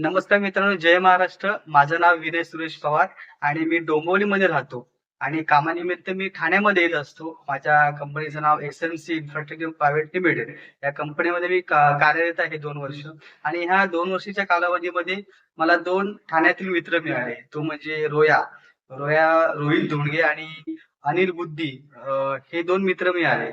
नमस्कार मित्रांनो जय महाराष्ट्र. माझं नाव विनय सुरेश पवार आणि मी डोंबिवलीमध्ये राहतो. आणि कामानिमित्त मी ठाण्यामध्ये येत असतो. माझ्या कंपनीचं नाव S M C infrastructure private limited या कंपनीमध्ये मी कार्यरत आहे दोन वर्ष. आणि ह्या दोन वर्षीच्या कालावधीमध्ये मला दोन ठाण्यातील मित्र मिळाले. तो म्हणजे रोया. रोया रोहित धोंडगे आणि अनिल बुद्धी हे दोन मित्र मिळाले.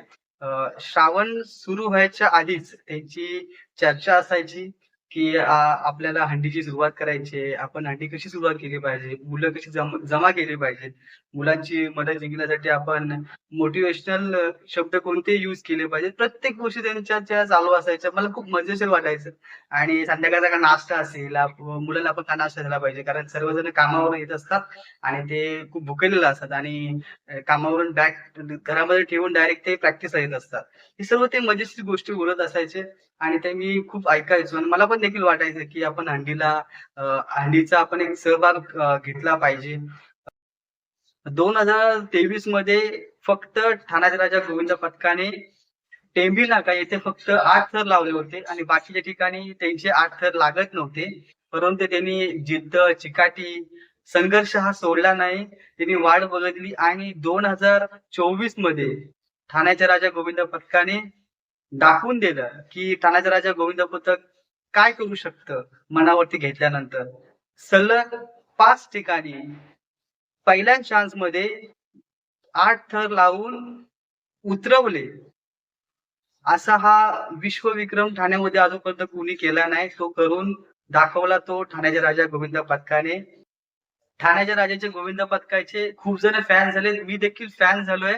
श्रावण सुरू व्हायच्या आधीच त्यांची चर्चा असायची. की आपल्याला हंडीची सुरुवात करायची आहे. आपण हंडी कशी सुरुवात केली पाहिजे? मुलं कशी जम जमा केली पाहिजेत? मुलांची मदत जिंकण्यासाठी आपण मोटिवेशनल शब्द कोणते युज केले पाहिजे प्रत्येक गोष्टी त्यांच्या ज्या चालू असायच्या. मला खूप मजेशीर वाटायचं. आणि संध्याकाळचा का नाश्ता असेल मुलांना आपण का नाश्ता दिला पाहिजे. कारण सर्वजण कामावरून येत असतात आणि ते खूप भुकेलेले असतात. आणि कामावरून बॅग घरामध्ये ठेवून डायरेक्ट ते प्रॅक्टिस येत असतात. हे सर्व ते मजेशीर गोष्टी बोलत असायचे आणि ते मी खूप ऐकायचो. आणि मला पण देखील वाटायचं की आपण हंडीला हंडीचा आपण एक सहभाग घेतला पाहिजे. दोन हजार तेवीसमध्ये फक्त ठाण्याचे राजा गोविंद पथकाने टेंबी नाका येथे फक्त आठ थर लावले होते आणि बाकीच्या ठिकाणी त्यांचे आठ थर लागत नव्हते. परंतु त्यांनी जिद्द चिकाटी संघर्ष हा सोडला नाही. त्यांनी वाढ बघितली आणि दोन हजार चोवीसमध्ये ठाण्याच्या राजा गोविंद पथकाने दाखवून दिलं की ठाण्याचा राजा गोविंद पथक काय करू शकतं? मनावरती घेतल्यानंतर. सलग पाच ठिकाणी. पहिल्या चान्समध्ये आठ थर लावून उतरवले. असा हा विश्वविक्रम ठाण्यामध्ये अजूनपर्यंत कुणी केला नाही. तो करून दाखवला तो ठाण्याच्या राजा गोविंद पथकाने ठाण्याच्या राजाचे गोविंद पथकाचे खूप जण फॅन झाले. मी देखील फॅन झालोय.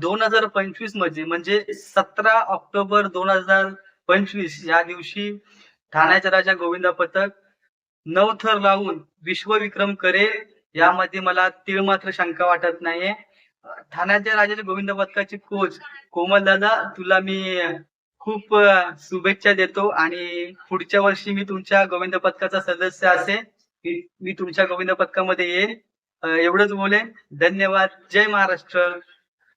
दोन हजार पंचवीसमध्ये म्हणजे सतरा ऑक्टोबर दोन हजार पंचवीस या दिवशी ठाण्याच्या राजा गोविंद पथक नऊ थर लावून विश्वविक्रम करेल यामध्ये मला तीळ मात्र शंका वाटत नाहीये. ठाण्याच्या राजाच्या गोविंद पथकाचे कोच कोमल दादा तुला मी खूप शुभेच्छा देतो आणि पुढच्या वर्षी मी तुमच्या गोविंद पथकाचा सदस्य असेल मी तुमच्या गोविंद पथकामध्ये येईल एवढंच बोलेन. धन्यवाद. जय महाराष्ट्र.